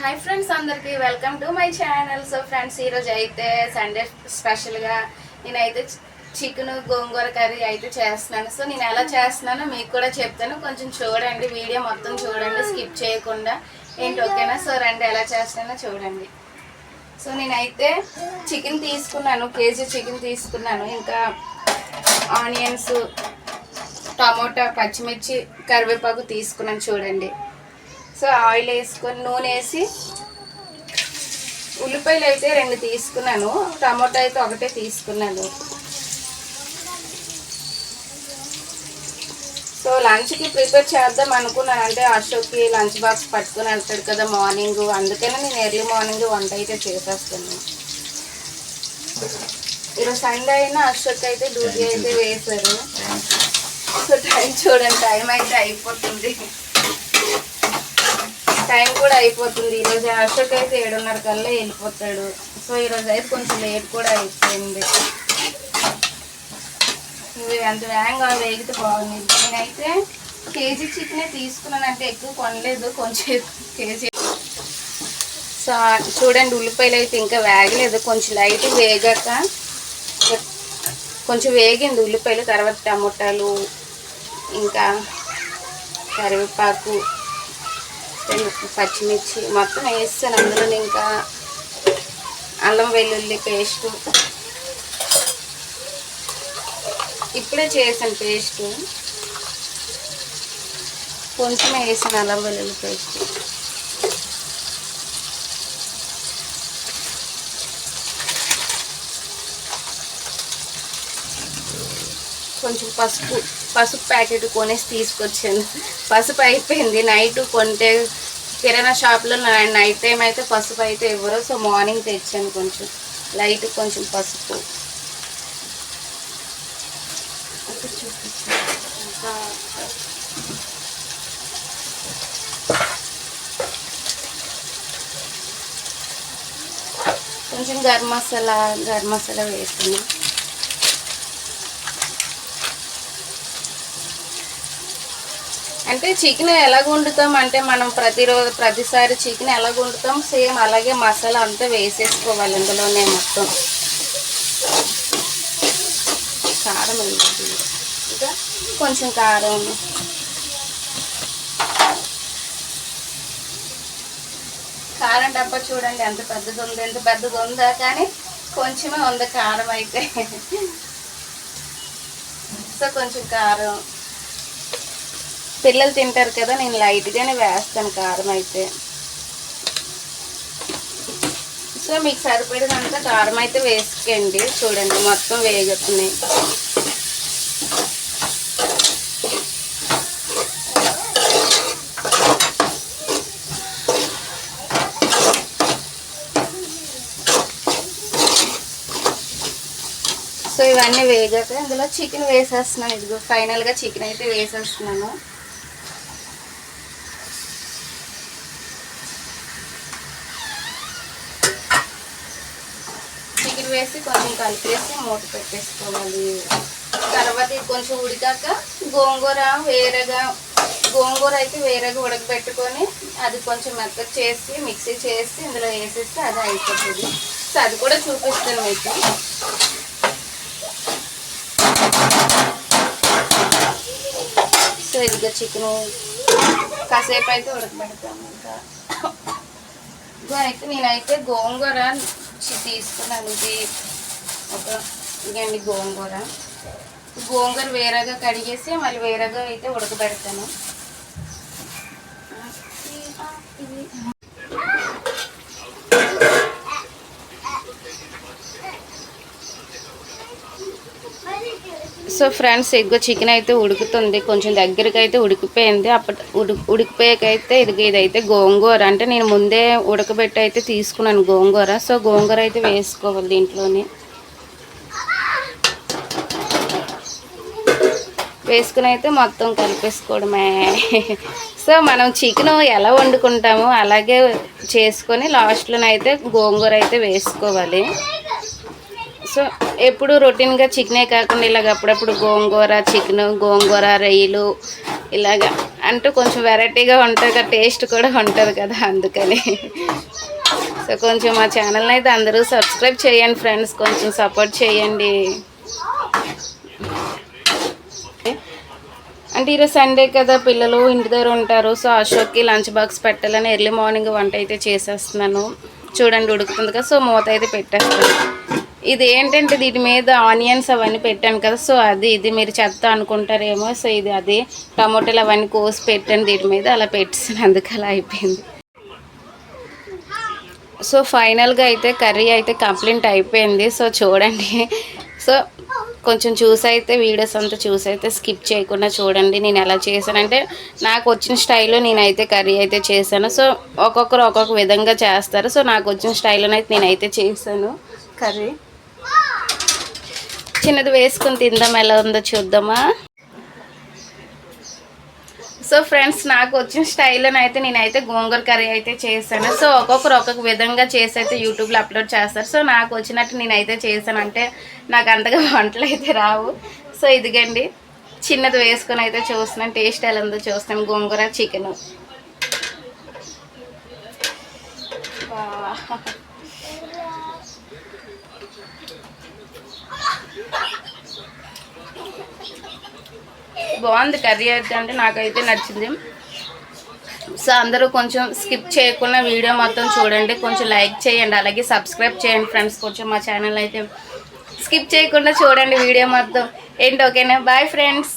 Hi friends అందరికీ welcome to my channel so friends ఈరోజు అయితే సండే స్పెషల్గా నేనైతే చికెన్ గోంగూర కర్రీ అయితే చేస్తున్నాను. సో నేను ఎలా చేస్తున్నానో మీకు కూడా చెప్తాను. కొంచెం చూడండి వీడియో మొత్తం చూడండి స్కిప్ చేయకుండా. ఏంటి ఓకేనా సో రండి ఎలా చేస్తున్నానో చూడండి. సో నేనైతే చికెన్ తీసుకున్నాను కేజీ చికెన్ తీసుకున్నాను. ఇంకా ఆనియన్స్ టమోటా పచ్చిమిర్చి కరివేపాకు తీసుకున్నాను చూడండి. సో ఆయిల్ వేసుకొని నూనె వేసి ఉల్లిపాయలు అయితే రెండు తీసుకున్నాను. టమోటా అయితే ఒకటే తీసుకున్నాను. సో లంచ్కి ప్రిపేర్ చేద్దాం అనుకున్నాను. అంటే అశోక్కి లంచ్ బాక్స్ పట్టుకుని వెళ్తాడు కదా మార్నింగ్. అందుకనే నేను ఎర్లీ మార్నింగ్ వంట అయితే చేసేస్తాను ఈరోజు సండే అయినా అశోక్ అయితే డ్యూటీ అయితే వేశారు. సో టైం చూడండి. టైం అయితే అయిపోతుంది. టైం కూడా అయిపోతుంది. ఈరోజు అశోక్ అయితే ఏడున్నర కల్లా వెళ్ళిపోతాడు. సో ఈరోజు అయితే కొంచెం లేట్ కూడా అయిపోయింది. ఇవి అంత వేగంగా వేగితే బాగుంది నేనైతే కేజీ చికెనే తీసుకున్నాను. అంటే ఎక్కువ కొనలేదు. కొంచెం కేజీ. సో చూడండి ఉల్లిపాయలు అయితే ఇంకా వేగలేదు. కొంచెం లైట్ వేగాక కొంచెం వేగింది ఉల్లిపాయలు తర్వాత టమోటాలు ఇంకా కరివేపాకు. రెండు పచ్చిమిర్చి మొత్తం వేస్తాను అందులో ఇంకా అల్లం వెల్లుల్లి పేస్ట్. ఇప్పుడే చేసాను పేస్ట్. కొంచెం వేసాను అల్లం వెల్లుల్లి పేస్ట్. కొంచెం పసుపు పసుపు ప్యాకెట్ కొనేసి తీసుకొచ్చాను పసుపు అయిపోయింది. నైట్ కొంటే కిరాణా షాప్లో నైట్ టైం అయితే పసుపు అయితే ఇవ్వరు. సో మార్నింగ్ తెచ్చాను కొంచెం. లైట్ కొంచెం పసుపు. కొంచెం గరం మసాలా గరం మసాలా వేసాను అంటే చికెన్ ఎలా వండుతాం? అంటే మనం ప్రతిరోజు ప్రతిసారి చికెన్ ఎలా వండుతాం? సేమ్ అలాగే మసాలా అంతా వేసేసుకోవాలి ఇందులోనే మొత్తం. కారం ఇంకా కొంచెం కారం. కారం డబ్బా చూడండి ఎంత పెద్దది ఉంది ఎంత పెద్దది ఉందా? కానీ కొంచెమే ఉంది కారం అయితే. సో కొంచెం కారం. పిల్లలు తింటారు కదా నేను లైట్గానే వేస్తాను కారం అయితే. సో మీకు సరిపడినంత కారం అయితే వేసుకోండి. చూడండి మొత్తం వేగుతున్నాయి. సో ఇవన్నీ వేగాక ఇందులో చికెన్ వేసేస్తున్నాను. ఇదిగో ఫైనల్గా చికెన్ అయితే వేసేస్తున్నాను. చికెన్ వేసి కొంచెం కలిపేసి మూత పెట్టేసుకోవాలి. తర్వాత కొంచెం ఉడికాక గోంగూర వేరేగా గోంగూర అయితే వేరేగా ఉడకబెట్టుకొని అది కొంచెం మెత్తగా చేసి మిక్సీ చేసి ఇందులో వేసేస్తే అది అయిపోతుంది. సో అది కూడా చూపిస్తాను మీకు. సో ఇదిగా చికెను కాసేపు అయితే ఉడకబెడతాము ఇంకా. అయితే నేనైతే గోంగూర చి- తీసుకున్నాను ఇది ఒక ఇదండి గోంగూర. గోంగూర వేరేగా కడిగేసి మళ్ళీ వేరేగా అయితే ఉడకబెడతాను. సో ఫ్రెండ్స్ ఇదిగో చికెన్ అయితే ఉడుకుతుంది. కొంచెం దగ్గరికి అయితే ఉడికిపోయింది. అప్పటి ఉడికి ఉడికిపోయాకైతే ఇది ఇదైతే గోంగూర. అంటే నేను ముందే ఉడకబెట్టి అయితే తీసుకున్నాను గోంగూర. సో గోంగూర అయితే వేసుకోవాలి దీంట్లోని. వేసుకుని అయితే మొత్తం కలిపేసుకోవడమే. సో మనం చికెన్ ఎలా వండుకుంటామో అలాగే చేసుకొని లాస్ట్లోనైతే గోంగూర అయితే వేసుకోవాలి. సో ఎప్పుడు రొటీన్గా చికెనే కాకుండా ఇలాగ అప్పుడప్పుడు గోంగూర చికెన్ గోంగూర రొయ్యలు ఇలాగ అంటూ కొంచెం వెరైటీగా ఉంటుంది కదా టేస్ట్ కూడా ఉంటుంది కదా అందుకని. సో కొంచెం మా ఛానల్ని అయితే అందరూ సబ్స్క్రైబ్ చేయండి ఫ్రెండ్స్ కొంచెం సపోర్ట్ చేయండి. అంటే ఈరోజు సండే కదా పిల్లలు ఇంటి దగ్గర ఉంటారు సో అశోక్కి లంచ్ బాక్స్ పెట్టాలని ఎర్లీ మార్నింగ్ వంట అయితే చేసేస్తున్నాను. చూడండి ఉడుకుతుంది కదా సో మూత అయితే పెట్టేస్తాను ఇది ఏంటంటే దీని మీద ఆనియన్స్ అవన్నీ పెట్టాను కదా సో అది ఇది మీరు చెత్త అనుకుంటారేమో సో ఇది అది టమాటోలు అవన్నీ కోసి పెట్టాను దీని మీద అలా పెట్టేసాను అందుకు అలా అయిపోయింది. సో ఫైనల్గా అయితే కర్రీ అయితే కంప్లీట్ అయిపోయింది సో చూడండి. సో కొంచెం చూసైతే వీడియోస్ అంతా చూసైతే స్కిప్ చేయకుండా చూడండి నేను ఎలా చేశానంటే నాకు వచ్చిన స్టైల్లో నేనైతే కర్రీ అయితే చేశాను సో ఒక్కొక్కరు ఒక్కొక్క విధంగా చేస్తారు సో నాకు వచ్చిన స్టైల్లోనైతే నేనైతే చేశాను కర్రీ. చిన్నది వేసుకుని తిందాం ఎలా ఉందో చూద్దామా? సో ఫ్రెండ్స్ నాకు వచ్చిన స్టైల్లో అయితే నేనైతే గోంగూర కర్రీ అయితే చేశాను. సో ఒక్కొక్కరు ఒక్కొక్క విధంగా చేసి అయితే యూట్యూబ్లో అప్లోడ్ చేస్తారు. సో నాకు వచ్చినట్టు నేనైతే చేశాను. అంటే నాకు అంతగా వంటలు అయితే రావు. సో ఇదిగండి. చిన్నది వేసుకొని అయితే చూస్తున్నాను. టేస్ట్ ఎలా ఉందో చూస్తాను గోంగూర చికెన్ బాగుంది కర్రీ అయితే అంటే నాకైతే నచ్చింది. సో అందరూ కొంచెం స్కిప్ చేయకుండా వీడియో మొత్తం చూడండి. కొంచెం లైక్ చేయండి. అలాగే సబ్స్క్రైబ్ చేయండి ఫ్రెండ్స్. కొంచెం మా ఛానల్ అయితే స్కిప్ చేయకుండా చూడండి వీడియో మొత్తం. ఏంటి ఓకేనా? Bye friends.